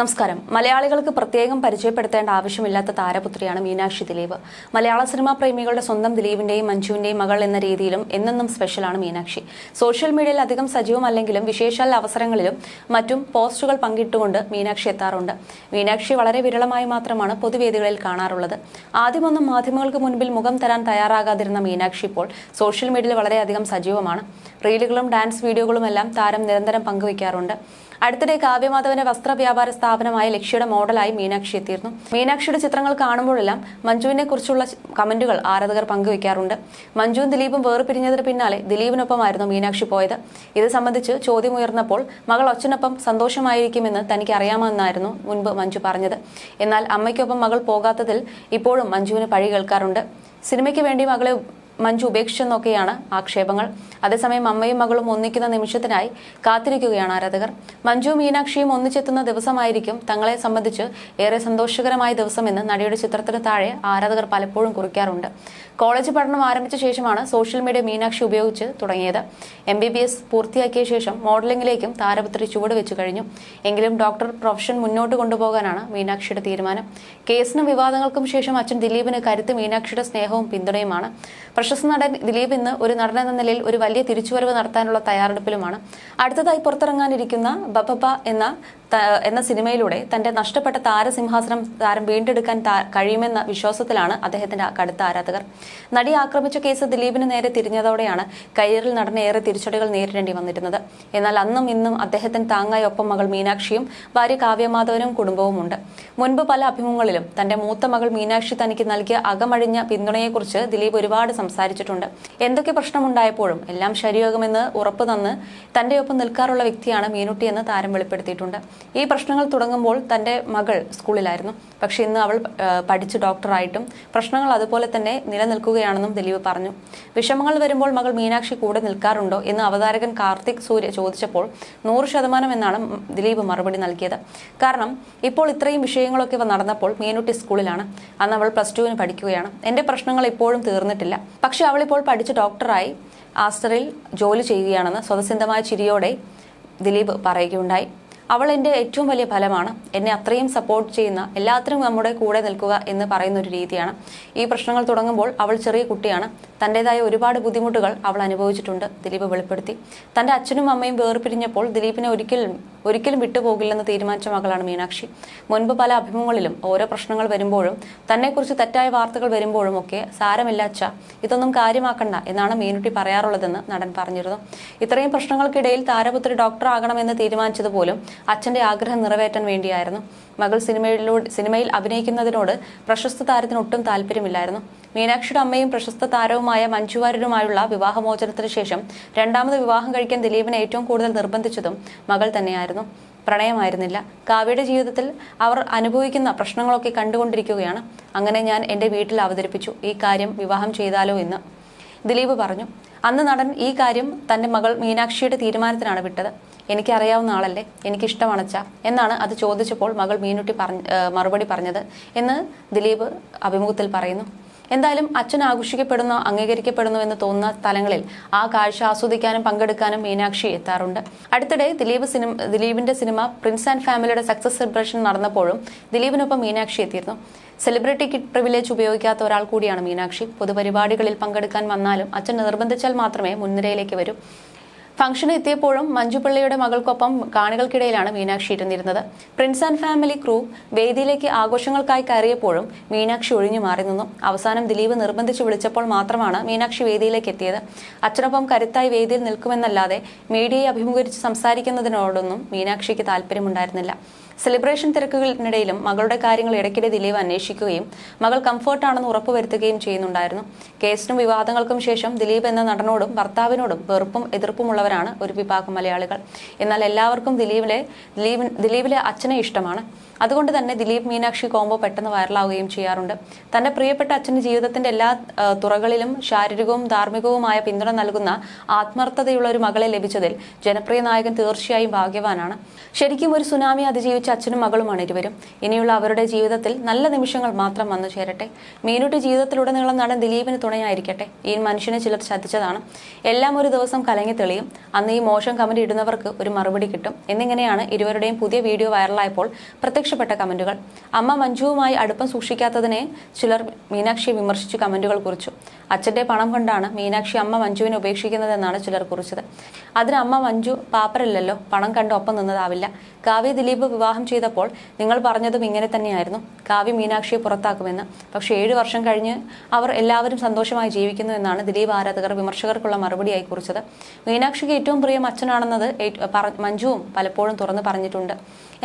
നമസ്കാരം. മലയാളികൾക്ക് പ്രത്യേകം പരിചയപ്പെടുത്തേണ്ട ആവശ്യമില്ലാത്ത താരപുത്രിയാണ് മീനാക്ഷി ദിലീപ്. മലയാള സിനിമാ പ്രേമികളുടെ സ്വന്തം ദിലീപിന്റെയും മഞ്ജുവിന്റെയും മകൾ എന്ന രീതിയിലും എന്നെന്നും സ്പെഷ്യലാണ് മീനാക്ഷി. സോഷ്യൽ മീഡിയയിൽ അധികം സജീവമല്ലെങ്കിലും വിശേഷാൽ അവസരങ്ങളിലും മറ്റും പോസ്റ്റുകൾ പങ്കിട്ടുകൊണ്ട് മീനാക്ഷി എത്താറുണ്ട്. മീനാക്ഷി വളരെ വിരളമായി മാത്രമാണ് പൊതുവേദികളിൽ കാണാറുള്ളത്. ആദ്യമൊന്നും മാധ്യമങ്ങൾക്ക് മുൻപിൽ മുഖം തരാൻ തയ്യാറാകാതിരുന്ന മീനാക്ഷി ഇപ്പോൾ സോഷ്യൽ മീഡിയയിൽ വളരെയധികം സജീവമാണ്. റീലുകളും ഡാൻസ് വീഡിയോകളുമെല്ലാം താരം നിരന്തരം പങ്കുവയ്ക്കാറുണ്ട്. അടുത്തിടെ കാവ്യമാധവന്റെ വസ്ത്രവ്യാപാര സ്ഥാപനമായ ലക്ഷ്യയുടെ മോഡലായി മീനാക്ഷി എത്തിയിരുന്നു. മീനാക്ഷിയുടെ ചിത്രങ്ങൾ കാണുമ്പോഴെല്ലാം മഞ്ജുവിനെ കുറിച്ചുള്ള കമന്റുകൾ ആരാധകർ പങ്കുവയ്ക്കാറുണ്ട് മഞ്ജുവും ദിലീപും വേർപിരിഞ്ഞതിന് പിന്നാലെ ദിലീപിനൊപ്പമായിരുന്നു മീനാക്ഷി പോയത്. ഇത് സംബന്ധിച്ച് ചോദ്യമുയർന്നപ്പോൾ മകൾ ഒച്ചനൊപ്പം സന്തോഷമായിരിക്കുമെന്ന് തനിക്ക് അറിയാമെന്നായിരുന്നു മുൻപ് മഞ്ജു പറഞ്ഞത്. എന്നാൽ അമ്മയ്ക്കൊപ്പം മകൾ പോകാത്തതിൽ ഇപ്പോഴും മഞ്ജുവിന് പഴി കേൾക്കാറുണ്ട്. സിനിമയ്ക്ക് വേണ്ടി മകളെ മഞ്ജു ഉപേക്ഷിച്ചെന്നൊക്കെയാണ് ആക്ഷേപങ്ങൾ. അതേസമയം അമ്മയും മകളും ഒന്നിക്കുന്ന നിമിഷത്തിനായി കാത്തിരിക്കുകയാണ് ആരാധകർ. മഞ്ജു മീനാക്ഷിയും ഒന്നിച്ചെത്തുന്ന ദിവസമായിരിക്കും തങ്ങളെ സംബന്ധിച്ച് ഏറെ സന്തോഷകരമായ ദിവസമെന്ന് നടിയുടെ ചിത്രത്തിന് താഴെ ആരാധകർ പലപ്പോഴും കുറിക്കാറുണ്ട്. കോളേജ് പഠനം ആരംഭിച്ച ശേഷമാണ് സോഷ്യൽ മീഡിയ മീനാക്ഷി ഉപയോഗിച്ച് തുടങ്ങിയത്. എം ബി ബി എസ് പൂർത്തിയാക്കിയ ശേഷം മോഡലിംഗിലേക്കും താരപുത്രി ചുവട് വെച്ചു കഴിഞ്ഞു. എങ്കിലും ഡോക്ടർ പ്രൊഫഷൻ മുന്നോട്ട് കൊണ്ടുപോകാനാണ് മീനാക്ഷിയുടെ തീരുമാനം. കേസിനും വിവാദങ്ങൾക്കും ശേഷം അച്ഛൻ ദിലീപിന് കരുത്ത് മീനാക്ഷിയുടെ സ്നേഹവും പിന്തുണയുമാണ്. പ്രശസ്ത നടൻ ദിലീപ് ഇന്ന് ഒരു നടൻ എന്ന നിലയിൽ ഒരു വലിയ തിരിച്ചുവരവ് നടത്താനുള്ള തയ്യാറെടുപ്പിലുമാണ്. അടുത്തതായി പുറത്തിറങ്ങാനിരിക്കുന്ന ബബബ എന്ന എന്ന സിനിമയിലൂടെ തന്റെ നഷ്ടപ്പെട്ട താരസിംഹാസനം താരം വീണ്ടെടുക്കാൻ കഴിയുമെന്ന വിശ്വാസത്തിലാണ് അദ്ദേഹത്തിന്റെ കടുത്ത ആരാധകർ. നടി ആക്രമിച്ച കേസ് ദിലീപിന് നേരെ തിരിഞ്ഞതോടെയാണ് കരിയറിൽ നടന്ന ഏറെ തിരിച്ചടികൾ നേരിടേണ്ടി വന്നിരുന്നത്. എന്നാൽ അന്നും ഇന്നും അദ്ദേഹത്തിന് താങ്ങായി ഒപ്പം മകൾ മീനാക്ഷിയും ഭാര്യ കാവ്യമാധവനും കുടുംബവുമുണ്ട്. മുൻപ് പല അഭിമുഖങ്ങളിലും തന്റെ മൂത്ത മകൾ മീനാക്ഷി തനിക്ക് നൽകിയ അകമഴിഞ്ഞ പിന്തുണയെക്കുറിച്ച് ദിലീപ് ഒരുപാട് സംസാരിച്ചിട്ടുണ്ട്. എന്തൊക്കെ പ്രശ്നമുണ്ടായപ്പോഴും എല്ലാം ശരിയാകുമെന്ന് ഉറപ്പ് തന്ന് തന്റെ ഒപ്പം നിൽക്കാറുള്ള വ്യക്തിയാണ് മീനുട്ടി എന്ന് താരം വെളിപ്പെടുത്തിയിട്ടുണ്ട്. ഈ പ്രശ്നങ്ങൾ തുടങ്ങുമ്പോൾ തന്റെ മകൾ സ്കൂളിലായിരുന്നു. പക്ഷേ ഇന്ന് അവൾ പഠിച്ചു ഡോക്ടറായിട്ടും പ്രശ്നങ്ങൾ അതുപോലെ തന്നെ നിലനിൽക്കുകയാണെന്നും ദിലീപ് പറഞ്ഞു. വിഷമങ്ങൾ വരുമ്പോൾ മകൾ മീനാക്ഷി കൂടെ നിൽക്കാറുണ്ടോ എന്ന് അവതാരകൻ കാർത്തിക് സൂര്യ ചോദിച്ചപ്പോൾ നൂറ് ശതമാനം എന്നാണ് ദിലീപ് മറുപടി നൽകിയത്. കാരണം ഇപ്പോൾ ഇത്രയും വിഷയങ്ങളൊക്കെ നടന്നപ്പോൾ മീനുട്ടി സ്കൂളിലാണ്. അന്ന് അവൾ പ്ലസ് ടുവിന് പഠിക്കുകയാണ്. എന്റെ പ്രശ്നങ്ങൾ ഇപ്പോഴും തീർന്നിട്ടില്ല. പക്ഷേ അവളിപ്പോൾ പഠിച്ച് ഡോക്ടറായി ആസ്റ്ററിൽ ജോലി ചെയ്യുകയാണെന്ന് സ്വതസിദ്ധമായ ചിരിയോടെ ദിലീപ് പറയുകയുണ്ടായി. അവൾ എന്റെ ഏറ്റവും വലിയ ഫലമാണ് എന്നെ അത്രയും സപ്പോർട്ട് ചെയ്യുന്ന എല്ലാത്തിനും നമ്മുടെ കൂടെ നിൽക്കുക എന്ന് പറയുന്ന ഒരു രീതിയാണ്. ഈ പ്രശ്നങ്ങൾ തുടങ്ങുമ്പോൾ അവൾ ചെറിയ കുട്ടിയാണ്. തന്റെതായ ഒരുപാട് ബുദ്ധിമുട്ടുകൾ അവൾ അനുഭവിച്ചിട്ടുണ്ട് ദിലീപ് വെളിപ്പെടുത്തി. തന്റെ അച്ഛനും അമ്മയും വേർപിരിഞ്ഞപ്പോൾ ദിലീപിനെ ഒരിക്കലും ഒരിക്കലും വിട്ടുപോകില്ലെന്ന് തീരുമാനിച്ച മകളാണ് മീനാക്ഷി. മുൻപ് പല അഭിമുഖങ്ങളിലും ഓരോ പ്രശ്നങ്ങൾ വരുമ്പോഴും തന്നെക്കുറിച്ച് തെറ്റായ വാർത്തകൾ വരുമ്പോഴും ഒക്കെ സാരമില്ല അച്ഛ ഇതൊന്നും കാര്യമാക്കണ്ട എന്നാണ് മീനുട്ടി പറയാറുള്ളതെന്ന് നടൻ പറഞ്ഞിരുന്നു. ഇത്രയും പ്രശ്നങ്ങൾക്കിടയിൽ താരപുത്രി ഡോക്ടർ ആകണമെന്ന് തീരുമാനിച്ചത് പോലും അച്ഛന്റെ ആഗ്രഹം നിറവേറ്റാൻ വേണ്ടിയായിരുന്നു. മകൾ സിനിമയിലൂടെ സിനിമയിൽ അഭിനയിക്കുന്നതിനോട് പ്രശസ്ത താരത്തിന് ഒട്ടും താല്പര്യമില്ലായിരുന്നു. മീനാക്ഷിയുടെ അമ്മയും പ്രശസ്ത താരവുമായ മഞ്ജുവാര്യരുമായുള്ള വിവാഹമോചനത്തിന് ശേഷം രണ്ടാമത് വിവാഹം കഴിക്കാൻ ദിലീപിനെ ഏറ്റവും കൂടുതൽ നിർബന്ധിച്ചതും മകൾ തന്നെയായിരുന്നു. പ്രണയമായിരുന്നില്ല. കാവ്യയുടെ ജീവിതത്തിൽ അവർ അനുഭവിക്കുന്ന പ്രശ്നങ്ങളൊക്കെ കണ്ടുകൊണ്ടിരിക്കുകയാണ്. അങ്ങനെ ഞാൻ എന്റെ വീട്ടിൽ അവതരിപ്പിച്ചു. ഈ കാര്യം വിവാഹം ചെയ്താലോ എന്ന്. ദിലീപ് പറഞ്ഞു അന്ന് നടൻ ഈ കാര്യം തന്റെ മകൾ മീനാക്ഷിയുടെ തീരുമാനത്തിനാണ് വിട്ടത്. എനിക്കറിയാവുന്ന ആളല്ലേ? എനിക്കിഷ്ടമണച്ച എന്നാണ് അത് ചോദിച്ചപ്പോൾ മകൾ മീനുട്ടി പറഞ്ഞ മറുപടി പറഞ്ഞത് എന്ന് ദിലീപ് അഭിമുഖത്തിൽ പറയുന്നു. എന്തായാലും അച്ഛൻ ആഘോഷിക്കപ്പെടുന്നു അംഗീകരിക്കപ്പെടുന്നു എന്ന് തോന്നുന്ന സ്ഥലങ്ങളിൽ ആ കാഴ്ച ആസ്വദിക്കാനും പങ്കെടുക്കാനും മീനാക്ഷി എത്താറുണ്ട്. അടുത്തിടെ ദിലീപ് സിനിമ ദിലീപിന്റെ സിനിമ പ്രിൻസ് ആൻഡ് ഫാമിലിയുടെ സക്സസ് സെലിബ്രേഷൻ നടന്നപ്പോഴും ദിലീപിനൊപ്പം മീനാക്ഷി എത്തിയിരുന്നു. സെലിബ്രിറ്റി കിറ്റ് പ്രിവിലേജ് ഉപയോഗിക്കാത്ത ഒരാൾ കൂടിയാണ് മീനാക്ഷി. പൊതുപരിപാടികളിൽ പങ്കെടുക്കാൻ വന്നാലും അച്ഛൻ നിർബന്ധിച്ചാൽ മാത്രമേ മുൻനിരയിലേക്ക് വരൂ. ഫംഗ്ഷന് എത്തിയപ്പോഴും മഞ്ജുപിള്ളയുടെ മകൾക്കൊപ്പം കാണികൾക്കിടയിലാണ് മീനാക്ഷി ഇരുന്നിരുന്നത്. പ്രിൻസ് ആൻഡ് ഫാമിലി ക്രൂ വേദിയിലേക്ക് ആഘോഷങ്ങൾക്കായി കയറിയപ്പോഴും മീനാക്ഷി ഒഴിഞ്ഞു മാറി നിന്നു. അവസാനം ദിലീപ് നിർബന്ധിച്ച് വിളിച്ചപ്പോൾ മാത്രമാണ് മീനാക്ഷി വേദിയിലേക്ക് എത്തിയത്. അച്ഛനൊപ്പം കരുത്തായി വേദിയിൽ നിൽക്കുമെന്നല്ലാതെ മീഡിയയെ അഭിമുഖീകരിച്ച് സംസാരിക്കുന്നതിനോടൊന്നും മീനാക്ഷിക്ക് താല്പര്യമുണ്ടായിരുന്നില്ല. സെലിബ്രേഷൻ തിരക്കുകളിനിടയിലും മകളുടെ കാര്യങ്ങൾ ഇടയ്ക്കിടെ ദിലീപ് അന്വേഷിക്കുകയും മകൾ കംഫർട്ടാണെന്ന് ഉറപ്പുവരുത്തുകയും ചെയ്യുന്നുണ്ടായിരുന്നു. കേസിനും വിവാദങ്ങൾക്കും ശേഷം ദിലീപ് എന്ന നടനോടും ഭർത്താവിനോടും വെറുപ്പും എതിർപ്പുമുള്ളവരാണ് ഒരു വിഭാഗം മലയാളികൾ. എന്നാൽ എല്ലാവർക്കും ദിലീപിലെ ദിലീപ് ദിലീപിലെ അച്ഛനെ ഇഷ്ടമാണ്. അതുകൊണ്ട് തന്നെ ദിലീപ് മീനാക്ഷി കോംബോ പെട്ടെന്ന് വൈറലാവുകയും ചെയ്യാറുണ്ട്. തന്റെ പ്രിയപ്പെട്ട അച്ഛന് ജീവിതത്തിന്റെ എല്ലാ തുറകളിലും ശാരീരികവും ധാർമ്മികവുമായ പിന്തുണ നൽകുന്ന ആത്മാർത്ഥതയുള്ള ഒരു മകളെ ലഭിച്ചതിൽ ജനപ്രിയ നായകൻ തീർച്ചയായും ഭാഗ്യവാനാണ്. ശരിക്കും ഒരു സുനാമി അതിജീവിച്ച അച്ഛനും മകളുമാണ് ഇരുവരും. ഇനിയുള്ള അവരുടെ ജീവിതത്തിൽ നല്ല നിമിഷങ്ങൾ മാത്രം വന്നു ചേരട്ടെ. മീനുട്ടി ജീവിതത്തിലുടനീളം നടൻ ദിലീപിന് തുണയായിരിക്കട്ടെ. ഈ മനുഷ്യനെ ചിലർ ചതിച്ചതാണ് എല്ലാം ഒരു ദിവസം കലങ്ങി തെളിയും. അന്ന് ഈ മോശം കമന്റ് ഇടുന്നവർക്ക് ഒരു മറുപടി കിട്ടും. എന്നിങ്ങനെയാണ് ഇരുവരുടെയും പുതിയ വീഡിയോ വൈറലായപ്പോൾ പ്രത്യക്ഷപ്പെട്ട കമന്റുകൾ. അമ്മ മഞ്ജുവുമായി അടുപ്പം സൂക്ഷിക്കാത്തതിനെ ചിലർ മീനാക്ഷിയെ വിമർശിച്ച് കമന്റുകൾ കുറിച്ചു. അച്ഛന്റെ പണം കൊണ്ടാണ് മീനാക്ഷി അമ്മ മഞ്ജുവിനെ ഉപേക്ഷിക്കുന്നതെന്നാണ് ചിലർ കുറിച്ചത്. അതിന് അമ്മ മഞ്ജു പാപ്പരല്ലല്ലോ പണം കണ്ട് ഒപ്പം നിന്നതാവില്ല. കാവ്യ ദിലീപ് വിവാഹം ചെയ്തപ്പോൾ നിങ്ങൾ പറഞ്ഞതും ഇങ്ങനെ തന്നെയായിരുന്നു. കാവ്യ മീനാക്ഷിയെ പുറത്താക്കുമെന്ന്. പക്ഷേ ഏഴ് വർഷം കഴിഞ്ഞ് അവർ എല്ലാവരും സന്തോഷമായി ജീവിക്കുന്നു എന്നാണ് ദിലീപ് ആരാധകർ വിമർശകർക്കുള്ള മറുപടിയായി കുറിച്ചത്. മീനാക്ഷിക്ക് ഏറ്റവും പ്രിയം അച്ഛനാണെന്നത് മഞ്ജുവും പലപ്പോഴും തുറന്നു പറഞ്ഞിട്ടുണ്ട്.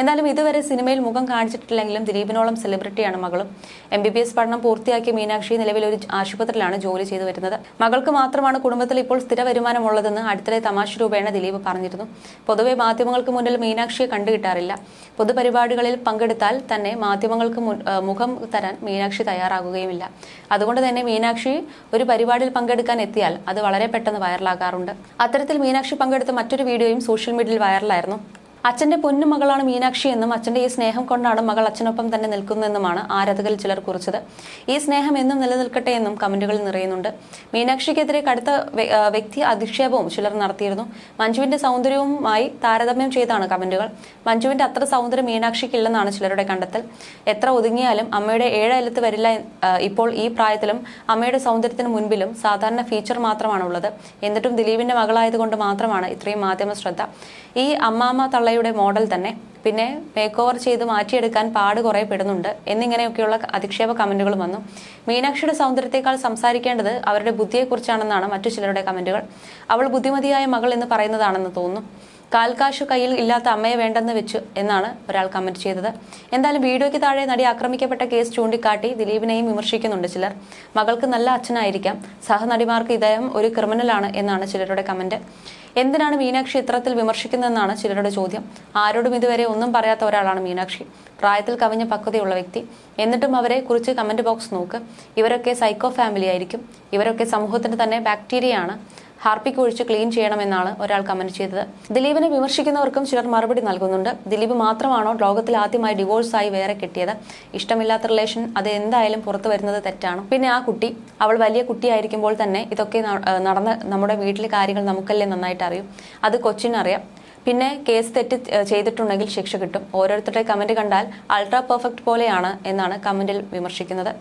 എന്നാലും ഇതുവരെ സിനിമയിൽ മുഖം കാണിച്ചിട്ടില്ലെങ്കിലും ദിലീപിനോളം സെലിബ്രിറ്റിയാണ് മകളും. എം ബി ബി എസ് പഠനം പൂർത്തിയാക്കിയ മീനാക്ഷി നിലവിൽ ഒരു ആശുപത്രിയിലാണ് ജോലി ചെയ്തു വരുന്നത്. മകൾക്ക് മാത്രമാണ് കുടുംബത്തിൽ ഇപ്പോൾ സ്ഥിര വരുമാനമുള്ളതെന്ന് അടുത്തിടെ തമാശ രൂപേണ ദിലീപ് പറഞ്ഞിരുന്നു. പൊതുവെ മാധ്യമങ്ങൾക്ക് മുന്നിൽ മീനാക്ഷിയെ കണ്ടുകിട്ടാറില്ല. പൊതുപരിപാടികളിൽ പങ്കെടുത്താൽ തന്നെ മാധ്യമങ്ങൾക്ക് മുഖം തരാൻ മീനാക്ഷി തയ്യാറാകുകയുമില്ല. അതുകൊണ്ട് തന്നെ മീനാക്ഷി ഒരു പരിപാടിയിൽ പങ്കെടുക്കാൻ എത്തിയാൽ അത് വളരെ പെട്ടെന്ന് വൈറലാകാറുണ്ട് അത്തരത്തിൽ മീനാക്ഷി പങ്കെടുത്ത മറ്റൊരു വീഡിയോയും സോഷ്യൽ മീഡിയയിൽ വൈറലായിരുന്നു അച്ഛന്റെ പൊന്നു മകളാണ് മീനാക്ഷി എന്നും അച്ഛന്റെ ഈ സ്നേഹം കൊണ്ടാണ് മകൾ അച്ഛനൊപ്പം തന്നെ നിൽക്കുന്നതെന്നുമാണ് ആരാധകരിൽ ചിലർ കുറിച്ചത്. ഈ സ്നേഹം എന്നും നിലനിൽക്കട്ടെ എന്നും കമന്റുകളിൽ നിറയുന്നുണ്ട്. മീനാക്ഷിക്കെതിരെ കടുത്ത വ്യക്തി അധിക്ഷേപവും ചിലർ നടത്തിയിരുന്നു. മഞ്ജുവിന്റെ സൗന്ദര്യവുമായി താരതമ്യം ചെയ്താണ് കമന്റുകൾ. മഞ്ജുവിന്റെ അത്ര സൗന്ദര്യം മീനാക്ഷിക്കില്ലെന്നാണ് ചിലരുടെ കണ്ടെത്തൽ. എത്ര ഒതുങ്ങിയാലും അമ്മയുടെ ഏഴയലത്ത് വരില്ല ഇപ്പോൾ ഈ പ്രായത്തിലും അമ്മയുടെ സൗന്ദര്യത്തിന് മുൻപിലും സാധാരണ ഫീച്ചർ മാത്രമാണുള്ളത്. എന്നിട്ടും ദിലീപിന്റെ മകളായതുകൊണ്ട് മാത്രമാണ് ഇത്രയും മാധ്യമ ശ്രദ്ധ. ഈ അമ്മാമ്മ തള്ളയുടെ മോഡൽ തന്നെ. പിന്നെ മേക്ക് ഓവർ ചെയ്ത് മാറ്റിയെടുക്കാൻ പാട് കുറേ പെടുന്നുണ്ട്. എന്നിങ്ങനെയൊക്കെയുള്ള അധിക്ഷേപ കമന്റുകളും വന്നു. മീനാക്ഷിയുടെ സൗന്ദര്യത്തെക്കാൾ സംസാരിക്കേണ്ടത് അവരുടെ ബുദ്ധിയെക്കുറിച്ചാണെന്നാണ് മറ്റു ചിലരുടെ കമന്റുകൾ. അവൾ ബുദ്ധിമതിയായ മകൾ എന്ന് പറയുന്നതാണെന്ന് തോന്നുന്നു. കാൽക്കാശു കയ്യിൽ ഇല്ലാത്ത അമ്മയെ വേണ്ടെന്ന് വെച്ചു എന്നാണ് ഒരാൾ കമന്റ് ചെയ്തത്. എന്തായാലും വീഡിയോയ്ക്ക് താഴെ നടി ആക്രമിക്കപ്പെട്ട കേസ് ചൂണ്ടിക്കാട്ടി ദിലീപിനെയും വിമർശിക്കുന്നുണ്ട് ചിലർ. മകൾക്ക് നല്ല അച്ഛനായിരിക്കാം. സഹനടിമാർക്ക് ഇദ്ദേഹം ഒരു ക്രിമിനലാണ് എന്നാണ് ചിലരുടെ കമന്റ്. എന്തിനാണ് മീനാക്ഷി ഇത്തരത്തിൽ വിമർശിക്കുന്നതെന്നാണ് ചിലരുടെ ചോദ്യം. ആരോടും ഇതുവരെ ഒന്നും പറയാത്ത ഒരാളാണ് മീനാക്ഷി. പ്രായത്തിൽ കവിഞ്ഞ പക്വതയുള്ള വ്യക്തി. എന്നിട്ടും അവരെ കുറിച്ച് കമന്റ് ബോക്സ് നോക്ക്. ഇവരൊക്കെ സൈക്കോ ഫാമിലി ആയിരിക്കും. ഇവരൊക്കെ സമൂഹത്തിന്റെ തന്നെ ബാക്ടീരിയയാണ് ഹാർപ്പിക് ഒഴിച്ച് ക്ലീൻ ചെയ്യണമെന്നാണ് ഒരാൾ കമന്റ് ചെയ്തത്. ദിലീപിനെ വിമർശിക്കുന്നവർക്കും ചിലർ മറുപടി നൽകുന്നുണ്ട്. ദിലീപ് മാത്രമാണോ ലോകത്തിൽ ആദ്യമായി ഡിവോഴ്സായി വേറെ കിട്ടിയത്? ഇഷ്ടമില്ലാത്ത റിലേഷൻ അത് എന്തായാലും പുറത്തു വരുന്നത് തെറ്റാണ്. പിന്നെ ആ കുട്ടി അവൾ വലിയ കുട്ടിയായിരിക്കുമ്പോൾ തന്നെ ഇതൊക്കെ നടന്ന നമ്മുടെ വീട്ടിലെ കാര്യങ്ങൾ നമുക്കല്ലേ നന്നായിട്ട് അറിയും. അത് കൊച്ചിനറിയാം. പിന്നെ കേസ് തെറ്റ് ചെയ്തിട്ടുണ്ടെങ്കിൽ ശിക്ഷ കിട്ടും. ഓരോരുത്തരുടെ കമന്റ് കണ്ടാൽ അൾട്രാ പെർഫെക്റ്റ് പോലെയാണ് എന്നാണ് കമന്റിൽ വിമർശിക്കുന്നത്.